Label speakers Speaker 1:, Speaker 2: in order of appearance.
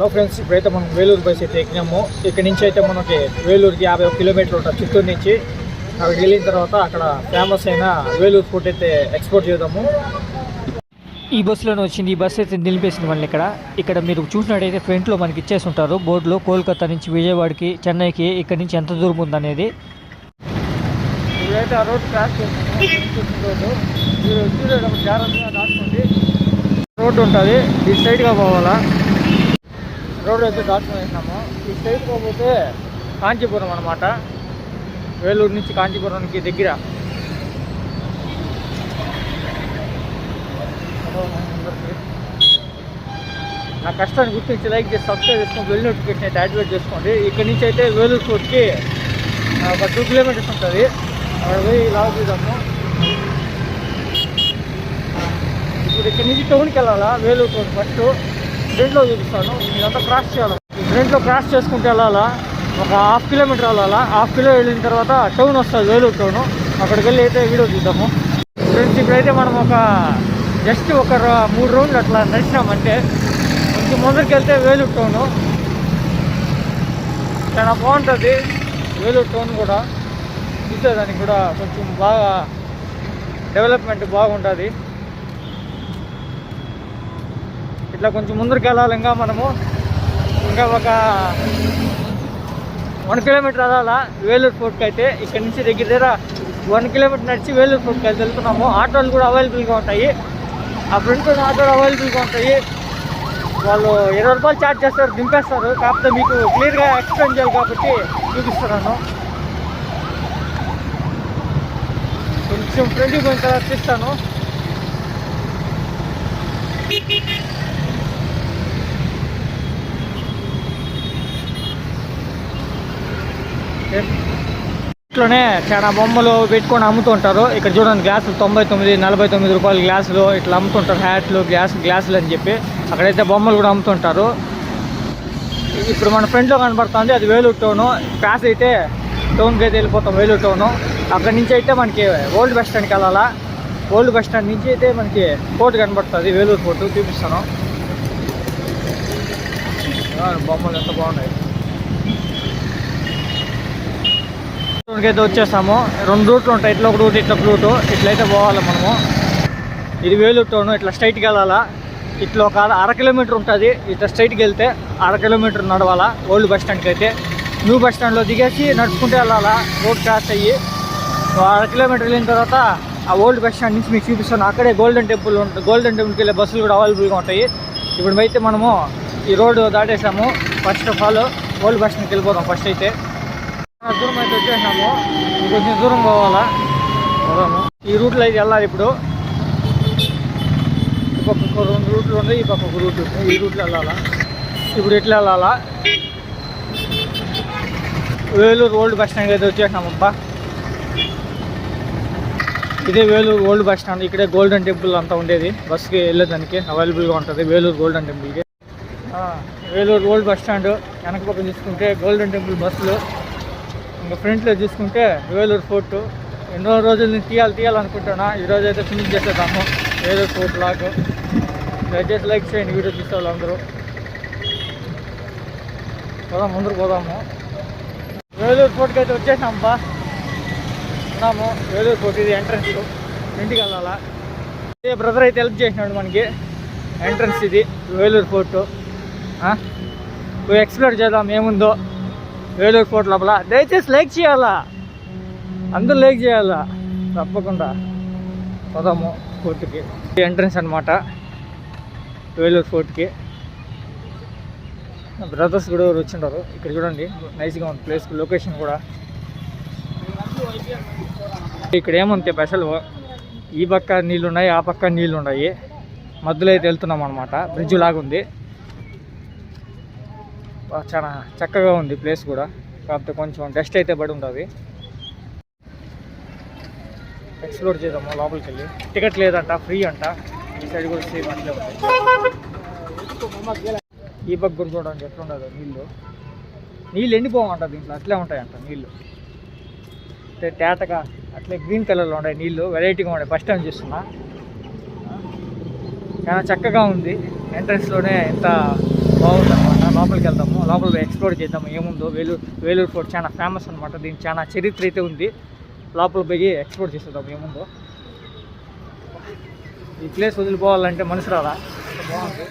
Speaker 1: Hello friends ఇప్పుడైతే మనం Vellore bus అయితే ఎక్కినాము. ఇక్కడ నుంచి అయితే మనకి వేలూరుకి యాభై ఒక కిలోమీటర్లు ఉంటుంది చిత్తూరు నుంచి. అక్కడికి వెళ్ళిన తర్వాత అక్కడ ఫేమస్ అయిన వేలూరు ఫుడ్ అయితే ఎక్స్పోర్ట్ చేద్దాము. ఈ బస్సులోనే వచ్చింది ఈ బస్సు అయితే నిలిపేసింది మనల్ని ఇక్కడ. ఇక్కడ మీరు చూసినట్టయితే ఫ్రంట్లో మనకి ఇచ్చేసి ఉంటారు బోర్డులో కోల్కతా నుంచి విజయవాడకి చెన్నైకి ఇక్కడ నుంచి ఎంత దూరం ఉందనేది ఇప్పుడైతే ఆ రోడ్ క్రాస్ రోడ్డు మీరు జాగ్రత్తగా రోడ్డు ఉంటుంది ఈ సైడ్గా పోవాలా. రోడ్డు అయితే దాటుకుని వేసినాము ఈ సైడ్ పోతే కాంచీపురం అనమాట వేలూరు నుంచి కాంచీపురానికి దగ్గర. నా కష్టాన్ని గుర్తించి లైక్ చేసి సబ్స్క్రైబ్ చేసుకోండి బెల్ నోటిఫికేషన్ అయితే యాక్టివేట్ చేసుకోండి. ఇక్కడ నుంచి అయితే వేలూరు ఫోర్ట్కి ఒక టూ కిలోమీటర్స్ ఉంటుంది. అక్కడ పోయి లాగ్ చూద్దాము. ఇప్పుడు ఇక్కడ నుంచి టౌన్కి వెళ్ళాలా? వేలూరు టౌన్ ఫస్ట్ ఫ్రంట్లో చూపిస్తాను. ఇదంతా క్రాస్ చేయాలి. ఫ్రంట్లో క్రాస్ చేసుకుంటే వెళ్ళాలా? ఒక హాఫ్ కిలోమీటర్ వెళ్ళాలా? హాఫ్ కిలో వెళ్ళిన తర్వాత టౌన్ వస్తుంది వేలూరు టౌన్ అక్కడికి వెళ్ళి అయితే వీడియో చూద్దాము. ఫ్రెండ్స్ ఇప్పుడైతే మనం ఒక జస్ట్ ఒక మూడు రౌండ్లు అట్లా నడిచినామంటే కొంచెం ముందరికి వెళ్తే వేలూరు టౌన్ చాలా బాగుంటుంది. వేలూరు టౌన్ కూడా. చూసేదానికి కూడా కొంచెం బాగా డెవలప్మెంట్ బాగుంటుంది. ఇట్లా కొంచెం ముందరికి వెళ్ళాలి. ఇంకా మనము ఇంకా ఒక వన్ కిలోమీటర్ వెళ్ళాలా? వేలూరు ఫోర్ట్కి అయితే. ఇక్కడ నుంచి దగ్గర దగ్గర వన్ కిలోమీటర్ నడిచి వేలూరు ఫోర్ట్కి అయితే వెళ్తున్నాము. ఆటోలు కూడా అవైలబుల్గా ఉంటాయి. ఆ ఫ్రంట్ ఆటోలు అవైలబుల్గా ఉంటాయి. వాళ్ళు ఇరవై రూపాయలు ఛార్జ్ చేస్తారు దింపేస్తారు. కాకపోతే మీకు క్లియర్గా ఎక్స్ప్లెయిన్ చేయాలి కాబట్టి చూపిస్తున్నాను. కొంచెం ఫ్రెండ్కి పోయిన తర్వాత తీస్తాను ఇట్లోనే చాలా బొమ్మలు పెట్టుకొని అమ్ముతూ ఉంటారు ఇక్కడ చూడండి గ్లాసులు తొంభై తొమ్మిది నలభై తొమ్మిది రూపాయలు గ్లాసులు ఇట్లా అమ్ముతుంటారు. హ్యాట్లు గ్లాస్ గ్లాసులు అని చెప్పి అక్కడైతే బొమ్మలు కూడా అమ్ముతుంటారు. ఇప్పుడు మన ఫ్రెండ్లో కనబడుతుంది అది వేలూరు టౌను. క్లాస్ అయితే టౌన్కి అయితే వెళ్ళిపోతాం వేలూరు టౌను. అక్కడి నుంచి అయితే మనకి ఓల్డ్ బస్ స్టాండ్కి వెళ్ళాలా? ఓల్డ్ బస్ స్టాండ్ నుంచి అయితే మనకి ఫోర్ట్ కనబడుతుంది వేలూరు పోర్టు చూపిస్తాను. బొమ్మలు ఎంత బాగున్నాయి టౌన్కి అయితే వచ్చేసాము. రెండు రూట్లు ఉంటాయి. ఇట్లా ఒక రూట్ ఇట్లా ఒక రూటు. ఇట్లయితే పోవాలి మనము. ఇది వేలూరు టౌన్ ఇట్లా స్ట్రైట్కి వెళ్ళాలా? ఇట్లా ఒక అర- కిలోమీటర్ ఉంటుంది. ఇట్లా స్ట్రైట్కి వెళ్తే అర కిలోమీటర్ నడవాలా? ఓల్డ్ బస్ స్టాండ్కి అయితే న్యూ బస్ స్టాండ్లో దిగేసి నడుచుకుంటూ వెళ్ళాలా? రోడ్ క్రాస్ అయ్యి. అర కిలోమీటర్ వెళ్ళిన తర్వాత ఆ ఓల్డ్ బస్ స్టాండ్ నుంచి మీకు చూపిస్తాను. అక్కడే గోల్డెన్ టెంపుల్ ఉంటుంది గోల్డెన్ టెంపుల్కి వెళ్ళే బస్సులు కూడా అవైలబుల్గా ఉంటాయి. ఇప్పుడు అయితే మనము ఈ road దాటేసాము. First of all old bus స్టాండ్కి వెళ్ళిపోదాం ఫస్ట్ అయితే. దూరం అయితే వచ్చేసినాము. ఇంకొంచెం దూరం పోవాలా? పోదాము. ఈ రూట్లో అయితే వెళ్ళాలి ఇప్పుడు. ఈ పక్క ఒక రెండు రూట్లు ఉన్నాయి ఈ పక్క ఒక రూట్ ఉంది. ఈ రూట్లో వెళ్ళాలా? ఇప్పుడు ఎట్లా వెళ్ళాలా? వేలూరు ఓల్డ్ బస్ స్టాండ్ అయితే వచ్చేసినామబ్బా ఇదే వేలూరు ఓల్డ్ బస్ స్టాండ్. ఇక్కడే గోల్డెన్ టెంపుల్ అంతా ఉండేది. బస్కి వెళ్ళేదానికి అవైలబుల్గా ఉంటుంది. వేలూరు గోల్డెన్ టెంపుల్కి. ఆ, వేలూరు ఓల్డ్ బస్ స్టాండ్ వెనక పక్కన తీసుకుంటే గోల్డెన్ టెంపుల్ బస్సులు. ఇంకా ఫ్రంట్లో చూసుకుంటే వేలూరు ఫోర్ట్. ఎన్నో రోజుల నుంచి తీయాలి తీయాలనుకుంటున్నా. ఈరోజు అయితే ఫినిష్ చేసేద్దాము. వేలూరు ఫోర్ట్ లాగ్. దయచేసి లైక్ చేయండి వీడియో చూసే వాళ్ళందరూ. పోదాం ముందుకు పోదాము. వేలూరు ఫోర్ట్కి అయితే వచ్చేసాం బా. ఉన్నాము. వేలూరు ఫోర్ట్ ఇది ఎంట్రన్స్ ఇంటికి వెళ్ళాలా. ఇదే బ్రదర్ అయితే హెల్ప్ చేసినాడు మనకి. ఎంట్రన్స్ ఇది వేలూరు ఫోర్టు. ఎక్స్ప్లోర్ చేద్దాం ఏముందో. వేలూరు ఫోర్ట్ లోపల. దయచేసి లైక్ చేయాలా? అందరూ లైక్ చేయాలా? తప్పకుండా. పోదాము ఫోర్ట్కి ఎంట్రన్స్ అనమాట వేలూరు ఫోర్ట్కి బ్రదర్స్ కూడా ఎవరు వచ్చిండారు. ఇక్కడ చూడండి. నైస్గా ఉంది ప్లేస్ లొకేషన్ కూడా. ఇక్కడ ఏముంది స్పెషల్? ఈ పక్క నీళ్ళు ఉన్నాయి ఆ పక్క నీళ్ళు ఉన్నాయి మధ్యలో అయితే వెళ్తున్నాం అనమాట బ్రిడ్జ్ లాగా ఉంది చాలా చక్కగా ఉంది ప్లేస్ కూడా. కాకపోతే కొంచెం డస్ట్ అయితే పడి ఉంటుంది. ఎక్స్ప్లోర్ చేద్దాము లోపలికి వెళ్ళి టికెట్ లేదంట ఫ్రీ అంట. ఈ సైడ్ కూడా సేమ్ అట్లే ఈ పక్క కూడా చూడడానికి ఎట్లుండదు నీళ్ళు. నీళ్ళు ఎండిపోమంట దీంట్లో అట్లే ఉంటాయంట నీళ్ళు. అంటే తేటగా అట్లే గ్రీన్ కలర్లో ఉన్నాయి నీళ్ళు వెరైటీగా ఉన్నాయి ఫస్ట్ టైం చూస్తున్నా. చాలా చక్కగా ఉంది. ఎంట్రన్స్లోనే ఎంత బాగుంది అనమాట లోపలికి వెళ్దాము. లోపల ఎక్స్ప్లోర్ చేద్దాము. ఏముందో వేలూరు వేలూరు ఫోర్ట్ చాలా ఫేమస్ అనమాట దీనికి చాలా చరిత్ర అయితే ఉంది. లోపల పోయి ఎక్స్ప్లోర్ చేసేద్దాం ఏముందో. ఈ ప్లేస్ వదిలిపోవాలంటే మనసు రాదా? బాగుంది.